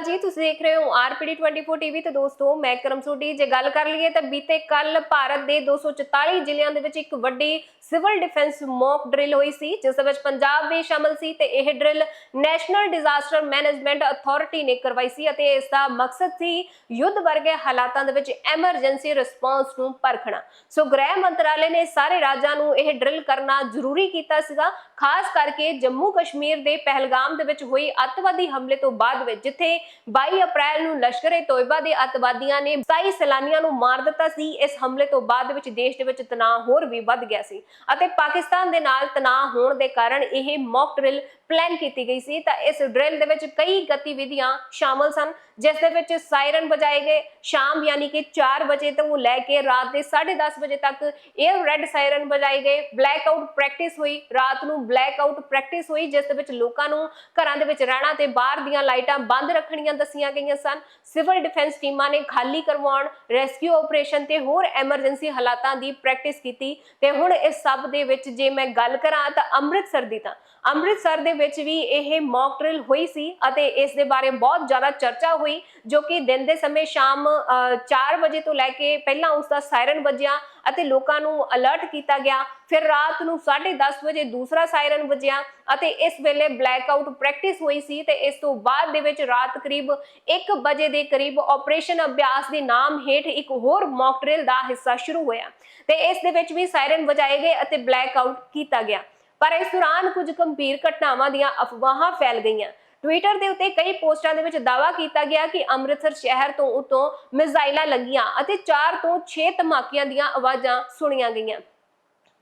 ਅਕਾਲ ਜੀ, ਤੁਸੀਂ ਦੇਖ ਰਹੇ ਹੋ ਆਰਪੀਡੀ 24 ਟੀਵੀ ਤੇ ਦੋਸਤੋ, ਮੈਂ ਕਰਮ ਸੋਢੀ ਜੇ ਗੱਲ ਕਰ ਲਈਏ ਤਾਂ ਬੀਤੇ ਕੱਲ ਭਾਰਤ ਦੇ 244 ਜ਼ਿਲ੍ਹਿਆਂ ਦੇ ਵਿੱਚ ਇੱਕ ਵੱਡੀ ਸਿਵਲ ਡਿਫੈਂਸ ਮੌਕ ਡਰਿਲ ਹੋਈ ਸੀ, ਜਿਸ ਵਿੱਚ ਪੰਜਾਬ ਵੀ ਸ਼ਾਮਲ ਸੀ ਤੇ ਇਹ drill national disaster management authority ਨੇ ਕਰਵਾਈ ਸੀ ਅਤੇ ਇਸ ਦਾ ਮਕਸਦ ਸੀ ਯੁੱਧ ਵਰਗੇ ਹਾਲਾਤਾਂ ਦੇ ਵਿੱਚ ਐਮਰਜੈਂਸੀ ਰਿਸਪੌਂਸ ਨੂੰ ਪਰਖਣਾ। ਸੋ ਗ੍ਰਹਿ ਮੰਤਰਾਲੇ ਨੇ ਸਾਰੇ ਰਾਜਾਂ ਨੂੰ ਇਹ ਡਰਿਲ ਕਰਨਾ ਜ਼ਰੂਰੀ ਕੀਤਾ ਸੀਗਾ, ਖਾਸ ਕਰਕੇ ਜੰਮੂ ਕਸ਼ਮੀਰ ਦੇ ਪਹਿਲਗਾਮ ਦੇ ਵਿੱਚ ਹੋਈ ਅੱਤਵਾਦੀ ਹਮਲੇ ਤੋਂ ਬਾਅਦ ਵਿੱਚ, ਜਿੱਥੇ 22 ਅਪ੍ਰੈਲ ਨੂੰ ਲਸ਼ਕਰ-ਏ ਤੋਇਬਾ ਦੇ ਅੱਤਵਾਦੀਆਂ ਨੇ 27 ਸੈਲਾਨੀਆਂ ਨੂੰ ਮਾਰ ਦਿੱਤਾ ਸੀ। ਇਸ ਹਮਲੇ ਤੋਂ ਬਾਅਦ ਵਿੱਚ ਦੇਸ਼ ਦੇ ਵਿੱਚ ਤਣਾਅ ਹੋਰ ਵੀ ਵੱਧ ਗਿਆ ਸੀ ਅਤੇ ਪਾਕਿਸਤਾਨ ਦੇ ਨਾਲ ਤਣਾਅ ਹੋਣ ਦੇ ਕਾਰਨ ਇਹ ਮੌਕ ਡਰਿਲ ਪਲਾਨ ਕੀਤੀ ਗਈ ਸੀ, ਤਾਂ ਇਸ ਡਰਿਲ ਦੇ ਵਿੱਚ ਕਈ ਗਤੀਵਿਧੀਆਂ ਸ਼ਾਮਲ ਸਨ, ਜਿਸ ਦੇ ਵਿੱਚ ਸਾਇਰਨ ਵਜਾਏ ਗਏ। ਸ਼ਾਮ ਯਾਨੀ ਕਿ 4 ਵਜੇ ਤੋਂ ਲੈ ਕੇ ਰਾਤ ਦੇ 10:30 ਵਜੇ ਤੱਕ 에ਅਰ ਰੈੱਡ ਸਾਇਰਨ ਵਜਾਏ ਗਏ। ਬਲੈਕ ਆਊਟ ਪ੍ਰੈਕਟਿਸ ਹੋਈ। ਰਾਤ ਨੂੰ ਬਲੈਕ ਆਊਟ ਪ੍ਰੈਕਟਿਸ ਹੋਈ, ਜਿਸ ਦੇ ਵਿੱਚ ਲੋਕਾਂ ਨੂੰ ਘਰਾਂ ਦੇ ਵਿੱਚ ਰਹਿਣਾ ਤੇ ਬਾਹਰ ਦੀਆਂ ਲਾਈਟਾਂ ਬੰਦ ਰੱਖਣੀਆਂ ਦੱਸੀਆਂ ਗਈਆਂ ਸਨ। ਸਿਵਲ ਡਿਫੈਂਸ ਟੀਮਾਂ ਨੇ ਖਾਲੀ ਕਰਵਾਉਣ ਰੈਸਕਿਊ ਆਪਰੇਸ਼ਨ ਤੇ ਹੋਰ ਐਮਰਜੈਂਸੀ ਹਾਲਾਤਾਂ ਦੀ ਪ੍ਰੈਕਟਿਸ ਕੀਤੀ। ਤੇ ਹੁਣ ਇਸ ਸਭ ਦੇ ਵਿੱਚ ਜੇ ਮੈਂ ਗੱਲ ਕਰਾਂ ਤਾਂ ਅੰਮ੍ਰਿਤਸਰ ਦੀ ਤਾਂ। ਅੰਮ੍ਰਿਤਸਰ ਦੇ ਵਿੱਚ ਵੀ ਇਹ ਮੌਕ ਡਰਿਲ ਹੋਈ ਸੀ ਅਤੇ ਇਸ ਦੇ ਬਾਰੇ ਬਹੁਤ ਜ਼ਿਆਦਾ ਚਰਚਾ ਹੋਈ, ਜੋ ਕਿ ਦਿਨ ਦੇ ਸਮੇਂ ਸ਼ਾਮ 4 ਵਜੇ ਤੋਂ ਲੈ ਕੇ ਪਹਿਲਾਂ ਉਸ ਦਾ ਸਾਇਰਨ ਵੱਜਿਆ ਅਤੇ ਲੋਕਾਂ ਨੂੰ ਅਲਰਟ ਕੀਤਾ ਗਿਆ। ਫਿਰ ਰਾਤ ਨੂੰ 10:30 ਵਜੇ ਦੂਸਰਾ ਸਾਇਰਨ ਵੱਜਿਆ ਅਤੇ ਇਸ ਵੇਲੇ ਬਲੈਕ ਆਊਟ ਪ੍ਰੈਕਟਿਸ ਹੋਈ ਸੀ ਤੇ ਇਸ ਤੋਂ ਬਾਅਦ ਦੇ ਵਿੱਚ ਰਾਤ ਕਰੀਬ 1 ਵਜੇ ਦੇ ਕਰੀਬ ਆਪਰੇਸ਼ਨ ਅਭਿਆਸ ਦੇ ਨਾਮ ਹੇਠ ਇੱਕ ਹੋਰ ਮੌਕ ਡਰਿਲ ਦਾ ਹਿੱਸਾ ਸ਼ੁਰੂ ਹੋਇਆ ਤੇ ਇਸ ਦੇ ਵਿੱਚ ਵੀ ਸਾਇਰਨ ਵਜਾਏ ਗਏ ਅਤੇ ਬਲੈਕ ਆਊਟ ਕੀਤਾ ਗਿਆ। ਪਰ ਇਸ ਦੌਰਾਨ ਕੁਝ ਗੰਭੀਰ ਘਟਨਾਵਾਂ ਦੀਆਂ ਅਫਵਾਹਾਂ ਫੈਲ ਗਈਆਂ। ਟਵਿੱਟਰ ਦੇ ਉੱਤੇ ਕਈ ਪੋਸਟਾਂ ਦੇ ਵਿੱਚ ਦਾਅਵਾ ਕੀਤਾ ਗਿਆ ਕਿ ਅੰਮ੍ਰਿਤਸਰ ਸ਼ਹਿਰ ਤੋਂ ਉਤੋਂ ਮਿਜ਼ਾਈਲਾਂ ਲੱਗੀਆਂ ਅਤੇ 4 ਤੋਂ 6 ਧਮਾਕਿਆਂ ਦੀਆਂ ਆਵਾਜ਼ਾਂ ਸੁਣੀਆਂ ਗਈਆਂ।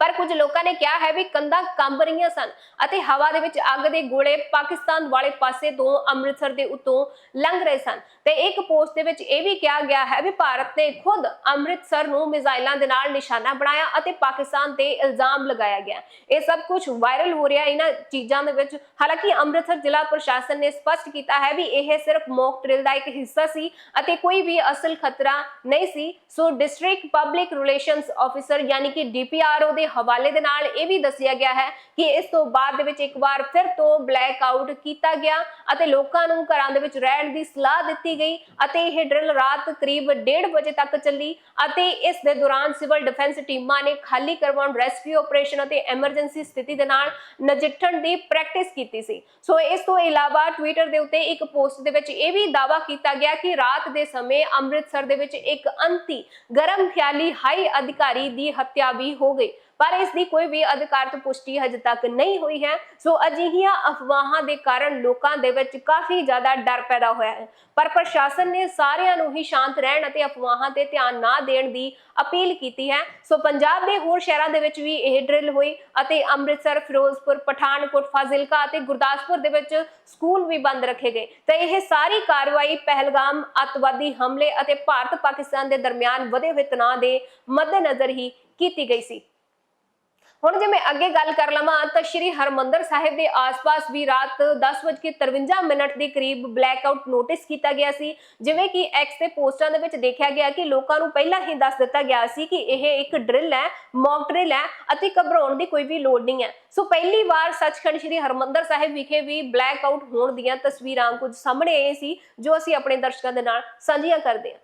ਪਰ ਕੁਝ ਲੋਕਾਂ ਨੇ ਕਿਹਾ ਹੈ ਵੀ ਕੰਧਾਂ ਕੰਬ ਰਹੀਆਂ ਸਨ ਅਤੇ ਹਵਾ ਦੇ ਵਿੱਚ ਅੱਗ ਦੇ ਗੋਲੇ ਪਾਕਿਸਤਾਨ ਵਾਲੇ ਪਾਸੇ ਤੋਂ ਅੰਮ੍ਰਿਤਸਰ ਦੇ ਉੱਤੋਂ ਲੰਘ ਰਹੇ ਸਨ। ਤੇ ਇੱਕ ਪੋਸਟ ਦੇ ਵਿੱਚ ਇਹ ਵੀ ਕਿਹਾ ਗਿਆ ਹੈ ਵੀ ਭਾਰਤ ਨੇ ਖੁਦ ਅੰਮ੍ਰਿਤਸਰ ਨੂੰ ਮਿਜ਼ਾਈਲਾਂ ਦੇ ਨਾਲ ਨਿਸ਼ਾਨਾ ਬਣਾਇਆ ਅਤੇ ਪਾਕਿਸਤਾਨ ਤੇ ਇਲਜ਼ਾਮ ਲਗਾਇਆ ਗਿਆ। ਇਹ ਸਭ ਕੁਝ ਵਾਇਰਲ ਹੋ ਰਿਹਾ ਇਹਨਾਂ ਚੀਜ਼ਾਂ ਦੇ ਵਿੱਚ ਹਾਲਾਂਕਿ ਅੰਮ੍ਰਿਤਸਰ ਜ਼ਿਲ੍ਹਾ ਪ੍ਰਸ਼ਾਸਨ ਨੇ ਸਪਸ਼ਟ ਕੀਤਾ ਹੈ ਵੀ ਇਹ ਸਿਰਫ ਮੌਕ ਡਰਿਲ ਦਾ ਇੱਕ ਹਿੱਸਾ ਸੀ ਅਤੇ ਕੋਈ ਵੀ ਅਸਲ ਖਤਰਾ ਨਹੀਂ ਸੀ। So district public relations officer ਯਾਨੀ ਕਿ ਡੀਪੀਆਰਓ ਦੇ ਹਵਾਲੇ ਦੇ ਨਾਲ ਇਹ ਵੀ ਦੱਸਿਆ ਗਿਆ ਹੈ ਕਿ ਇਸ ਤੋਂ ਬਾਅਦ ਦੇ ਵਿੱਚ ਇੱਕ ਵਾਰ ਫਿਰ ਤੋਂ ਬਲੈਕ ਆਊਟ ਕੀਤਾ ਗਿਆ ਅਤੇ ਲੋਕਾਂ ਨੂੰ ਘਰਾਂ ਦੇ ਵਿੱਚ ਰਹਿਣ ਦੀ ਸਲਾਹ ਦਿੱਤੀ ਗਈ ਅਤੇ ਇਹ ਡਰਿਲ ਰਾਤ ਕਰੀਬ 1:30 ਵਜੇ ਤੱਕ ਚੱਲੀ ਅਤੇ ਇਸ ਦੇ ਦੌਰਾਨ ਸਿਵਲ ਡਿਫੈਂਸ ਟੀਮਾਂ ਨੇ ਖਾਲੀ ਕਰਵਾਉਣ ਰੈਸਕਿਊ ਆਪਰੇਸ਼ਨ ਅਤੇ ਐਮਰਜੈਂਸੀ ਸਥਿਤੀ ਦੇ ਨਾਲ ਨਜਿੱਠਣ ਦੀ ਪ੍ਰੈਕਟਿਸ ਕੀਤੀ ਸੀ। ਸੋ ਇਸ ਤੋਂ ਇਲਾਵਾ ਟਵਿੱਟਰ ਦੇ ਉੱਤੇ ਇੱਕ ਪੋਸਟ ਦੇ ਵਿੱਚ ਇਹ ਵੀ ਦਾਅਵਾ ਕੀਤਾ ਗਿਆ ਕਿ ਰਾਤ ਦੇ ਸਮੇਂ ਅੰਮ੍ਰਿਤਸਰ ਦੇ ਵਿੱਚ ਇੱਕ ਅੰਤੀ ਗਰਮ ਖਿਆਲੀ ਹਾਈ ਅਧਿਕਾਰੀ ਦੀ ਹੱਤਿਆ ਵੀ ਹੋ ਗਈ। ਪਰ ਇਸ ਦੀ ਕੋਈ ਵੀ ਅਧਿਕਾਰਤ ਪੁਸ਼ਟੀ ਹਜੇ ਤੱਕ ਨਹੀਂ ਹੋਈ ਹੈ। ਸੋ ਅਜਿਹੀਆਂ ਅਫਵਾਹਾਂ ਦੇ ਕਾਰਨ ਲੋਕਾਂ ਦੇ ਵਿੱਚ ਕਾਫੀ ਜ਼ਿਆਦਾ ਡਰ ਪੈਦਾ ਹੋਇਆ ਹੈ। ਪਰ ਪ੍ਰਸ਼ਾਸਨ ਨੇ ਸਾਰਿਆਂ ਨੂੰ ਹੀ ਸ਼ਾਂਤ ਰਹਿਣ ਅਤੇ ਅਫਵਾਹਾਂ ਤੇ ਧਿਆਨ ਨਾ ਦੇਣ ਦੀ ਅਪੀਲ ਕੀਤੀ ਹੈ। ਸੋ ਪੰਜਾਬ ਦੇ ਹੋਰ ਸ਼ਹਿਰਾਂ ਦੇ ਵਿੱਚ ਵੀ ਇਹ ਡਰਿਲ ਹੋਈ ਅਤੇ ਅੰਮ੍ਰਿਤਸਰ, ਫਿਰੋਜ਼ਪੁਰ, ਪਠਾਨਕੋਟ, ਫਾਜ਼ਿਲਕਾ ਅਤੇ ਗੁਰਦਾਸਪੁਰ ਦੇ ਵਿੱਚ ਸਕੂਲ ਵੀ ਬੰਦ ਰੱਖੇ ਗਏ। ਤਾਂ ਇਹ ਸਾਰੀ ਕਾਰਵਾਈ ਪਹਿਲਗਾਮ ਅੱਤਵਾਦੀ ਹਮਲੇ ਅਤੇ ਭਾਰਤ ਪਾਕਿਸਤਾਨ ਦੇ ਦਰਮਿਆਨ ਵਧੇ ਹੋਏ ਤਣਾਅ ਦੇ ਮੱਦੇਨਜ਼ਰ ਹੀ ਕੀਤੀ ਗਈ ਸੀ। ਹੁਣ ਜੇ ਮੈਂ ਅੱਗੇ ਗੱਲ ਕਰ ਲਵਾਂ, ਤਾਂ ਸ਼੍ਰੀ ਹਰਮੰਦਰ ਸਾਹਿਬ ਦੇ ਆਸ-ਪਾਸ ਵੀ ਰਾਤ 10:53 ਮਿੰਟ ਦੇ ਕਰੀਬ ਬਲੈਕ ਆਊਟ ਨੋਟਿਸ ਕੀਤਾ ਗਿਆ ਸੀ। ਜਿਵੇਂ ਕਿ ਐਕਸ ਤੇ ਪੋਸਟਾਂ ਦੇ ਵਿੱਚ ਦੇਖਿਆ ਗਿਆ ਕਿ ਲੋਕਾਂ ਨੂੰ ਪਹਿਲਾਂ ਹੀ ਦੱਸ ਦਿੱਤਾ ਗਿਆ ਸੀ ਕਿ ਇਹ ਇੱਕ ਡਰਿਲ ਹੈ ਮੌਕ ਡਰਿਲ ਹੈ ਅਤੇ ਘਬਰਾਉਣ ਦੀ ਕੋਈ ਵੀ ਲੋੜ ਨਹੀਂ ਹੈ। ਸੋ ਪਹਿਲੀ ਵਾਰ ਸੱਚਖੰਡ ਸ਼੍ਰੀ ਹਰਮੰਦਰ ਸਾਹਿਬ ਵਿਖੇ ਵੀ ਬਲੈਕ ਆਊਟ ਹੋਣ ਦੀਆਂ ਤਸਵੀਰਾਂ ਕੁਝ ਸਾਹਮਣੇ ਆਏ ਸੀ, ਜੋ ਅਸੀਂ ਆਪਣੇ ਦਰਸ਼ਕਾਂ ਦੇ ਨਾਲ ਸਾਂਝੀਆਂ ਕਰਦੇ ਹਾਂ।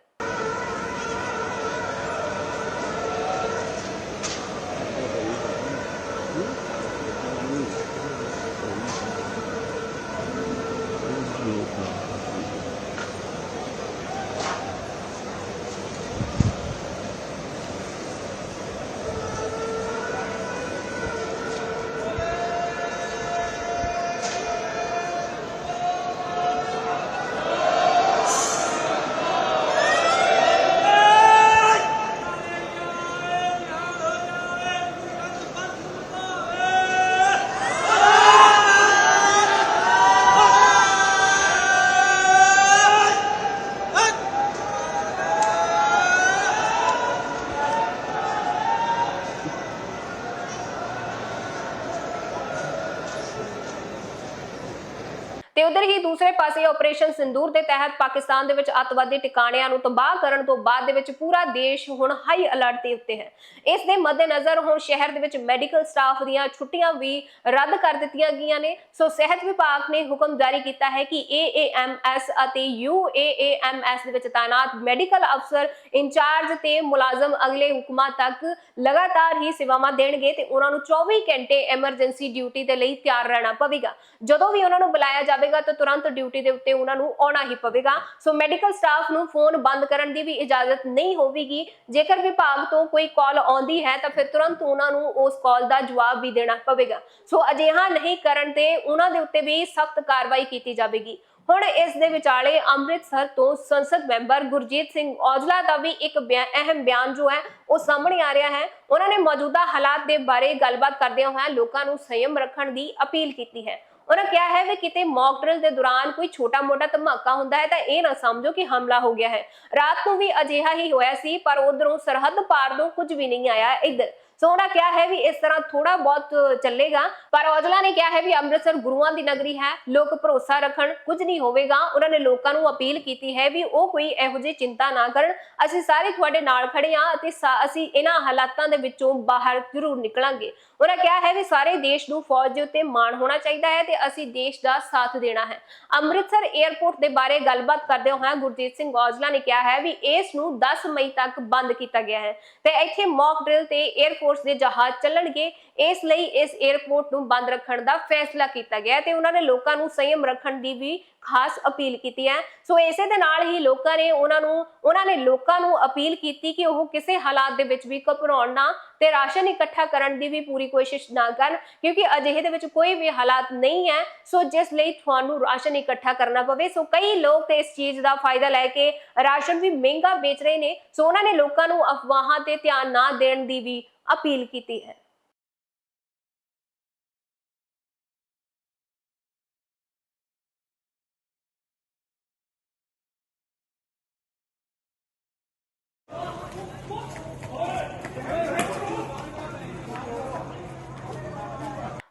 ਤੇ ਉਧਰ ਹੀ ਦੂਸਰੇ ਪਾਸੇ ਆਪਰੇਸ਼ਨ ਸਿੰਦੂਰ ਦੇ ਤਹਿਤ ਪਾਕਿਸਤਾਨ ਦੇ ਵਿੱਚ ਅੱਤਵਾਦੀ ਟਿਕਾਣਿਆਂ ਨੂੰ ਤਬਾਹ ਕਰਨ ਤੋਂ ਬਾਅਦ ਦੇ ਵਿੱਚ ਪੂਰਾ ਦੇਸ਼ ਹੁਣ ਹਾਈ ਅਲਰਟ ਦੇ ਉੱਤੇ ਹੈ। ਇਸ ਦੇ ਮੱਦੇਨਜ਼ਰ ਹੁਣ ਸ਼ਹਿਰ ਦੇ ਵਿੱਚ ਮੈਡੀਕਲ ਸਟਾਫ ਦੀਆਂ ਛੁੱਟੀਆਂ ਵੀ ਰੱਦ ਕਰ ਦਿੱਤੀਆਂ ਗਈਆਂ ਨੇ। ਸੋ ਸਿਹਤ ਵਿਭਾਗ ਨੇ ਹੁਕਮ ਜਾਰੀ ਕੀਤਾ ਹੈ ਕਿ AAMS ਅਤੇ UAAMS ਦੇ ਵਿੱਚ ਤਾਇਨਾਤ ਮੈਡੀਕਲ ਅਫਸਰ ਇੰਚਾਰਜ ਤੇ ਮੁਲਾਜ਼ਮ ਅਗਲੇ ਹੁਕਮਾਂ ਤੱਕ ਲਗਾਤਾਰ ਹੀ ਸੇਵਾਵਾਂ ਦੇਣਗੇ ਤੇ ਉਹਨਾਂ ਨੂੰ 24 ਘੰਟੇ ਐਮਰਜੈਂਸੀ ਡਿਊਟੀ ਦੇ ਲਈ ਤਿਆਰ ਰਹਿਣਾ ਪਵੇਗਾ। ਜਦੋਂ ਵੀ ਉਹਨਾਂ ਨੂੰ ਬੁਲਾਇਆ ਜਾਵੇਗਾ ਤਾਂ ਤੁਰੰਤ ਡਿਊਟੀ ਦੇ ਉੱਤੇ ਉਹਨਾਂ ਨੂੰ ਆਉਣਾ ਹੀ ਪਵੇਗਾ। ਸੋ ਮੈਡੀਕਲ ਸਟਾਫ ਨੂੰ ਫੋਨ ਬੰਦ ਕਰਨ ਦੀ ਵੀ ਇਜਾਜ਼ਤ ਨਹੀਂ ਹੋਵੇਗੀ। ਜੇਕਰ ਵਿਭਾਗ ਤੋਂ ਕੋਈ ਕਾਲ ਆਉਂਦੀ ਹੈ ਤਾਂ ਫਿਰ ਤੁਰੰਤ ਉਹਨਾਂ ਨੂੰ ਉਸ ਕਾਲ ਦਾ ਜਵਾਬ ਵੀ ਦੇਣਾ ਪਵੇਗਾ। ਸੋ ਅਜਿਹਾ ਨਹੀਂ ਕਰਨ ਤੇ ਉਹਨਾਂ ਦੇ ਉੱਤੇ ਵੀ ਸਖਤ ਕਾਰਵਾਈ ਕੀਤੀ ਜਾਵੇਗੀ। ਹੁਣ ਇਸ ਦੇ ਵਿਚਾਲੇ ਅੰਮ੍ਰਿਤਸਰ ਤੋਂ ਸੰਸਦ ਮੈਂਬਰ ਗੁਰਜੀਤ ਸਿੰਘ ਔਜਲਾ ਦਾ ਵੀ ਇੱਕ ਬਿਆ- ਅਹਿਮ ਬਿਆਨ ਜੋ ਹੈ ਉਹ ਸਾਹਮਣੇ ਆ ਰਿਹਾ ਹੈ। ਉਹਨਾਂ ਨੇ ਮੌਜੂਦਾ ਹਾਲਾਤ ਦੇ ਬਾਰੇ ਗੱਲਬਾਤ ਕਰਦਿਆਂ ਹੋਇਆਂ ਲੋਕਾਂ ਨੂੰ ਸੰਯਮ ਰੱਖਣ ਦੀ ਅਪੀਲ ਕੀਤੀ ਹੈ। ਉਹਨਾਂ ਕਿਹਾ ਹੈ ਵੀ ਕਿਤੇ ਮੌਕ ਡਰਿਲ ਦੇ ਦੌਰਾਨ ਕੋਈ ਛੋਟਾ-ਮੋਟਾ ਧਮਾਕਾ ਹੁੰਦਾ ਹੈ ਤਾਂ ਇਹ ਨਾ ਸਮਝੋ ਕਿ ਹਮਲਾ ਹੋ ਗਿਆ ਹੈ। ਰਾਤ ਨੂੰ ਵੀ ਅਜਿਹਾ ਹੀ ਹੋਇਆ ਸੀ, ਪਰ ਉਧਰੋਂ ਸਰਹੱਦ ਪਾਰ ਤੋਂ ਕੁਝ ਵੀ ਨਹੀਂ ਆਇਆ ਇੱਧਰ। ਸੋ ਉਹਨਾਂ ਕਿਹਾ ਹੈ ਵੀ ਇਸ ਤਰ੍ਹਾਂ ਥੋੜਾ ਬਹੁਤ ਚੱਲੇਗਾ, ਪਰ ਔਜਲਾ ਨੇ ਕਿਹਾ ਹੈ ਵੀ ਅੰਮ੍ਰਿਤਸਰ ਗੁਰੂਆਂ ਦੀ ਨਗਰੀ ਹੈ, ਲੋਕ ਭਰੋਸਾ ਰੱਖਣ, ਕੁਝ ਨਹੀਂ ਹੋਵੇਗਾ। ਉਹਨਾਂ ਨੇ ਲੋਕਾਂ ਨੂੰ ਅਪੀਲ ਕੀਤੀ ਹੈ ਵੀ ਉਹ ਕੋਈ ਇਹੋ ਜਿਹੀ ਚਿੰਤਾ ਨਾ ਕਰਨ। ਅਸੀਂ ਸਾਰੇ ਤੁਹਾਡੇ ਨਾਲ ਖੜੇ ਹਾਂ ਅਤੇ ਅਸੀਂ ਇਹਨਾਂ ਹਾਲਾਤਾਂ ਦੇ ਵਿੱਚੋਂ ਬਾਹਰ ਜ਼ਰੂਰ ਨਿਕਲਾਂਗੇ। ਉਹਨਾਂ ਕਿਹਾ ਹੈ ਵੀ ਸਾਰੇ ਦੇਸ਼ ਨੂੰ ਫੌਜ ਦੇ ਉੱਤੇ ਮਾਣ ਹੋਣਾ ਚਾਹੀਦਾ ਹੈ ਤੇ ਅਸੀਂ ਦੇਸ਼ ਦਾ ਸਾਥ ਦੇਣਾ ਹੈ। ਅੰਮ੍ਰਿਤਸਰ 에ਅਰਪੋਰਟ ਦੇ ਬਾਰੇ ਗੱਲਬਾਤ ਕਰਦੇ ਹੋਏ ਗੁਰਜੀਤ ਸਿੰਘ ਔਜਲਾ ਨੇ ਕਿਹਾ ਹੈ ਵੀ ਇਸ ਨੂੰ 10 ਮਈ ਤੱਕ ਬੰਦ ਕੀਤਾ ਗਿਆ ਹੈ। ਤੇ ਇੱਥੇ ਮੌਕ ਡਰਿਲ ਤੇ 에ਅਰ ਫੋਰਸ ਦੇ ਜਹਾਜ਼ ਚੱਲਣਗੇ, ਇਸ ਲਈ ਇਸ 에ਅਰਪੋਰਟ ਨੂੰ ਬੰਦ ਰੱਖਣ ਦਾ ਫੈਸਲਾ ਕੀਤਾ ਗਿਆ ਤੇ ਉਹਨਾਂ ਨੇ ਲੋਕਾਂ ਨੂੰ ਸੰਯਮ ਰੱਖਣ ਦੀ ਵੀ ਖਾਸ ਅਪੀਲ ਕੀਤੀ ਹੈ। ਸੋ ਇਸੇ ਦੇ ਨਾਲ ਹੀ ਲੋਕਾਂ ਨੇ ਉਹਨਾਂ ਨੂੰ, ਉਹਨਾਂ ਨੇ ਲੋਕਾਂ ਨੂੰ ਅਪੀਲ ਕੀਤੀ ਕਿ ਉਹ ਕਿਸੇ ਹਾਲਾਤ ਦੇ ਵਿੱਚ ਵੀ ਘਬਰਾਉਣ ਨਾ ਤੇ ਰਾਸ਼ਨ ਇਕੱਠਾ ਕਰਨ ਦੀ ਵੀ ਪੂਰੀ ਕੋਸ਼ਿਸ਼ ਨਾ ਕਰਨ, ਕਿਉਂਕਿ ਅਜਿਹੇ ਦੇ ਵਿੱਚ ਕੋਈ ਵੀ ਹਾਲਾਤ ਨਹੀਂ ਹੈ। ਸੋ ਜਿਸ ਲਈ ਤੁਹਾਨੂੰ ਰਾਸ਼ਨ ਇਕੱਠਾ ਕਰਨਾ ਪਵੇ, ਸੋ ਕਈ ਲੋਕ ਤੇ ਇਸ ਚੀਜ਼ ਦਾ ਫਾਇਦਾ ਲੈ ਕੇ ਰਾਸ਼ਨ ਵੀ ਮਹਿੰਗਾ ਵੇਚ ਰਹੇ ਨੇ। ਸੋ ਉਹਨਾਂ ਨੇ ਲੋਕਾਂ ਨੂੰ ਅਫਵਾਹਾਂ ਤੇ ਧਿਆਨ ਨਾ ਦੇਣ ਦੀ ਵੀ ਅਪੀਲ ਕੀਤੀ ਹੈ।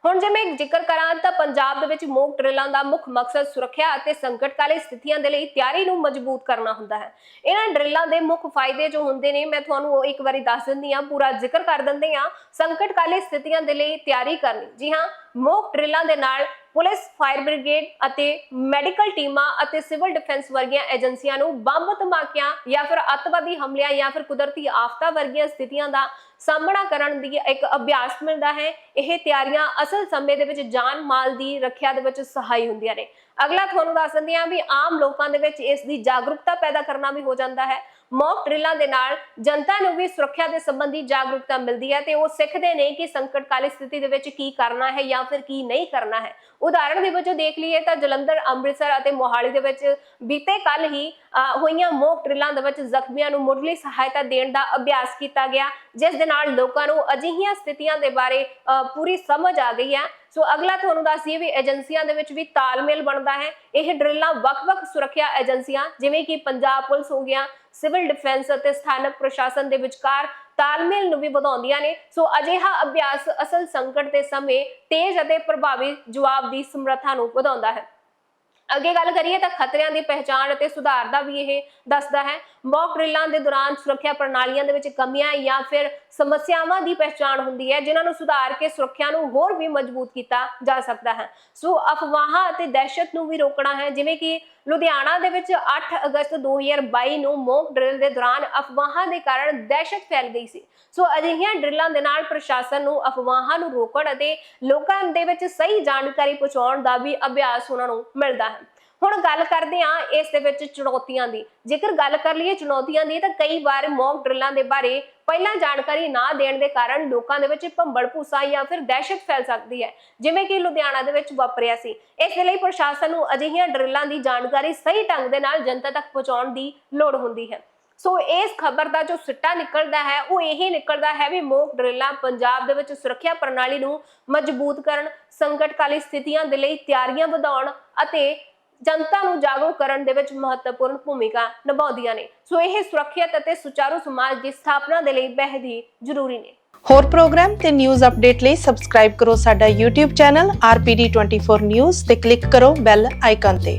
ਹੁਣ ਜੇ ਮੈਂ ਜ਼ਿਕਰ ਕਰਾਂ ਤਾਂ ਪੰਜਾਬ ਦੇ ਵਿੱਚ ਮੋਕ ਡਰਿਲਾਂ ਦਾ ਮੁੱਖ ਮਕਸਦ ਸੁਰੱਖਿਆ ਅਤੇ ਸੰਕਟਕਾਲੀ ਸਥਿਤੀਆਂ ਦੇ ਲਈ ਤਿਆਰੀ ਨੂੰ ਮਜ਼ਬੂਤ ਕਰਨਾ ਹੁੰਦਾ ਹੈ। ਇਹਨਾਂ ਡਰਿਲਾਂ ਦੇ ਮੁੱਖ ਫਾਇਦੇ ਜੋ ਹੁੰਦੇ ਨੇ, ਮੈਂ ਤੁਹਾਨੂੰ ਉਹ ਇੱਕ ਵਾਰੀ ਦੱਸ ਦਿੰਦੀ ਹਾਂ, ਪੂਰਾ ਜ਼ਿਕਰ ਕਰ ਦਿੰਦੇ ਹਾਂ ਸੰਕਟਕਾਲੀ ਸਥਿਤੀਆਂ ਦੇ ਲਈ ਤਿਆਰੀ ਕਰਨੀ। ਜੀ ਹਾਂ, ਮੋਕ ਡਰਿਲਾਂ ਦੇ ਨਾਲ ਪੁਲਿਸ, ਫਾਇਰ ਬ੍ਰਿਗੇਡ ਅਤੇ ਮੈਡੀਕਲ ਟੀਮਾਂ ਅਤੇ ਸਿਵਲ ਡਿਫੈਂਸ ਵਰਗੀਆਂ ਏਜੰਸੀਆਂ ਨੂੰ ਬੰਬ ਧਮਾਕਿਆਂ ਜਾਂ ਫਿਰ ਅੱਤਵਾਦੀ ਹਮਲਿਆਂ ਜਾਂ ਫਿਰ ਕੁਦਰਤੀ ਆਫਤਾਂ ਵਰਗੀਆਂ ਸਥਿਤੀਆਂ ਦਾ ਸਾਹਮਣਾ ਕਰਨ ਦੀ ਇੱਕ ਅਭਿਆਸ ਮਿਲਦਾ ਹੈ। ਇਹ ਤਿਆਰੀਆਂ ਅਸਲ ਸਮੇਂ ਦੇ ਵਿੱਚ ਜਾਨ ਮਾਲ ਦੀ ਰੱਖਿਆ ਦੇ ਵਿੱਚ ਸਹਾਈ ਹੁੰਦੀਆਂ ਨੇ। ਅਗਲਾ ਤੁਹਾਨੂੰ ਦੱਸ ਦਿੰਦੇ ਹਾਂ ਵੀ ਆਮ ਲੋਕਾਂ ਦੇ ਵਿੱਚ ਇਸ ਦੀ ਜਾਗਰੂਕਤਾ ਪੈਦਾ ਕਰਨਾ ਵੀ ਹੋ ਜਾਂਦਾ ਹੈ। ਮੌਕ ਡਰਿਲਾਂ ਦੇ ਨਾਲ ਜਨਤਾ ਨੂੰ ਵੀ ਸੁਰੱਖਿਆ ਦੇ ਸੰਬੰਧੀ ਜਾਗਰੂਕਤਾ ਮਿਲਦੀ ਹੈ ਤੇ ਉਹ ਸਿੱਖਦੇ ਨੇ ਕਿ ਸੰਕਟਕਾਲੀ ਸਥਿਤੀ ਦੇ ਵਿੱਚ ਕੀ ਕਰਨਾ ਹੈ ਜਾਂ ਫਿਰ ਕੀ ਨਹੀਂ ਕਰਨਾ ਹੈ। ਉਦਾਹਰਣ ਦੇ ਵਜੋਂ ਦੇਖ ਲਈਏ ਤਾਂ ਜਲੰਧਰ ਅੰਮ੍ਰਿਤਸਰ ਅਤੇ ਮੋਹਾਲੀ ਦੇ ਵਿੱਚ ਬੀਤੇ ਕੱਲ ਹੀ ਅਹ, ਹੋਈਆਂ ਮੌਕ ਡਰਿਲਾਂ ਦੇ ਵਿੱਚ ਜ਼ਖਮੀਆਂ ਨੂੰ ਮੁੱਢਲੀ ਸਹਾਇਤਾ ਦੇਣ ਦਾ ਅਭਿਆਸ ਕੀਤਾ ਗਿਆ ਜਿਸ ਦੇ ਨਾਲ ਲੋਕਾਂ ਨੂੰ ਅਜਿਹੀਆਂ ਸਥਿਤੀਆਂ ਦੇ ਬਾਰੇ ਅਹ, ਪੂਰੀ ਸਮਝ ਆ ਗਈ ਹੈ। ਸੋ ਅਗਲਾ ਤੁਹਾਨੂੰ ਦੱਸ ਵੀ ਏਜੰਸੀਆਂ ਦੇ ਵਿੱਚ ਵੀ ਤਾਲਮੇਲ ਬਣਦਾ ਹੈ। ਇਹ ਡਰਿਲਾਂ ਵੱਖ-ਵੱਖ ਸੁਰੱਖਿਆ ਏਜੰਸੀਆਂ, ਜਿਵੇਂ ਕਿ ਪੰਜਾਬ ਪੁਲਿਸ ਹੋ ਗਿਆ, ਸਿਵਲ ਡਿਫੈਂਸ ਅਤੇ ਸਥਾਨਕ ਪ੍ਰਸ਼ਾਸਨ ਦੇ ਵਿਚਕਾਰ ਤਾਲਮੇਲ ਨੂੰ ਵੀ ਵਧਾਉਂਦੀਆਂ ਨੇ। ਸੋ ਅਜਿਹਾ ਅਭਿਆਸ ਅਸਲ ਸੰਕਟ ਦੇ ਸਮੇਂ ਤੇਜ਼ ਅਤੇ ਪ੍ਰਭਾਵੀ ਜਵਾਬ ਦੀ ਸਮਰੱਥਾ ਨੂੰ ਵਧਾਉਂਦਾ ਹੈ। ਅੱਗੇ ਗੱਲ ਕਰੀਏ ਤਾਂ ਖਤਰਿਆਂ ਦੀ ਪਹਿਚਾਣ ਅਤੇ ਸੁਧਾਰ ਦਾ ਵੀ ਇਹ ਦੱਸਦਾ ਹੈ। ਮੌਕ ਡਰਿਲਾਂ ਦੇ ਦੌਰਾਨ ਸੁਰੱਖਿਆ ਪ੍ਰਣਾਲੀਆਂ ਦੇ ਵਿੱਚ ਕਮੀਆਂ ਜਾਂ ਫਿਰ ਸਮੱਸਿਆਵਾਂ ਦੀ ਪਹਿਚਾਣ ਹੁੰਦੀ ਹੈ, ਜਿਨ੍ਹਾਂ ਨੂੰ ਸੁਧਾਰ ਕੇ ਸੁਰੱਖਿਆ ਨੂੰ ਹੋਰ ਵੀ ਮਜ਼ਬੂਤ ਕੀਤਾ ਜਾ ਸਕਦਾ ਹੈ। ਸੋ ਅਫਵਾਹਾਂ ਅਤੇ ਦਹਿਸ਼ਤ ਨੂੰ ਵੀ ਰੋਕਣਾ ਹੈ, ਜਿਵੇਂ ਕਿ ਲੁਧਿਆਣਾ ਦੇ ਵਿੱਚ 8 ਅਗਸਤ 2022 ਨੂੰ ਮੌਕ ਡਰਿਲ ਦੇ ਦੌਰਾਨ ਅਫਵਾਹਾਂ ਦੇ ਕਾਰਨ ਦਹਿਸ਼ਤ ਫੈਲ ਗਈ ਸੀ। ਸੋ ਅਜਿਹੀਆਂ ਡਰਿਲਾਂ ਦੇ ਨਾਲ ਪ੍ਰਸ਼ਾਸਨ ਨੂੰ ਅਫਵਾਹਾਂ ਨੂੰ ਰੋਕਣ ਅਤੇ ਲੋਕਾਂ ਦੇ ਵਿੱਚ ਸਹੀ ਜਾਣਕਾਰੀ ਪਹੁੰਚਾਉਣ ਦਾ ਵੀ ਅਭਿਆਸ ਉਹਨਾਂ ਨੂੰ ਮਿਲਦਾ ਹੈ। ਹੁਣ ਗੱਲ ਕਰਦੇ ਹਾਂ ਇਸ ਦੇ ਵਿੱਚ ਚੁਣੌਤੀਆਂ ਦੀ। ਜੇਕਰ ਗੱਲ ਕਰ ਲਈਏ ਚੁਣੌਤੀਆਂ ਦੀ ਤਾਂ ਕਈ ਵਾਰ ਮੌਕ ਡਰਿਲਾਂ ਦੇ ਬਾਰੇ ਪਹਿਲਾਂ ਜਾਣਕਾਰੀ ਨਾ ਦੇਣ ਦੇ ਕਾਰਨ ਲੋਕਾਂ ਦੇ ਵਿੱਚ ਭੰਬਲ ਭੂਸਾ ਜਾਂ ਫਿਰ ਦਹਿਸ਼ਤ ਫੈਲ ਸਕਦੀ ਹੈ, ਜਿਵੇਂ ਕਿ ਲੁਧਿਆਣਾ ਦੇ ਵਿੱਚ ਵਾਪਰਿਆ ਸੀ। ਇਸ ਲਈ ਪ੍ਰਸ਼ਾਸਨ ਨੂੰ ਅਜਿਹੀਆਂ ਡਰਿਲਾਂ ਦੀ ਜਾਣਕਾਰੀ ਸਹੀ ਢੰਗ ਦੇ ਨਾਲ ਜਨਤਾ ਤੱਕ ਪਹੁੰਚਾਉਣ ਦੀ ਲੋੜ ਹੁੰਦੀ ਹੈ। ਸੋ ਇਸ ਖਬਰ ਦਾ ਜੋ ਸਿੱਟਾ ਨਿਕਲਦਾ ਹੈ, ਉਹ ਇਹੀ ਨਿਕਲਦਾ ਹੈ ਵੀ ਮੋਕ ਡਰਿਲਾਂ ਪੰਜਾਬ ਦੇ ਵਿੱਚ ਸੁਰੱਖਿਆ ਪ੍ਰਣਾਲੀ ਨੂੰ ਮਜ਼ਬੂਤ ਕਰਨ, ਸੰਕਟਕਾਲੀ ਸਥਿਤੀਆਂ ਦੇ ਲਈ ਤਿਆਰੀਆਂ ਵਧਾਉਣ ਅਤੇ ਜਨਤਾ ਨੂੰ ਜਾਗਰੂਕ ਕਰਨ ਦੇ ਵਿੱਚ ਮਹੱਤਵਪੂਰਨ ਭੂਮਿਕਾ ਨਿਭਾਉਂਦੀਆਂ ਨੇ। ਸੋ ਇਹ ਸੁਰੱਖਿਅਤ ਅਤੇ ਸੁਚਾਰੂ ਸਮਾਜ ਦੀ ਸਥਾਪਨਾ ਦੇ ਲਈ ਬੇहद ਹੀ ਜ਼ਰੂਰੀ ਨੇ। ਹੋਰ ਪ੍ਰੋਗਰਾਮ ਤੇ ਨਿਊਜ਼ ਅਪਡੇਟ ਲਈ ਸਬਸਕ੍ਰਾਈਬ ਕਰੋ ਸਾਡਾ YouTube ਚੈਨਲ RPD24 News ਤੇ ਕਲਿੱਕ ਕਰੋ ਬੈਲ ਆਈਕਨ ਤੇ।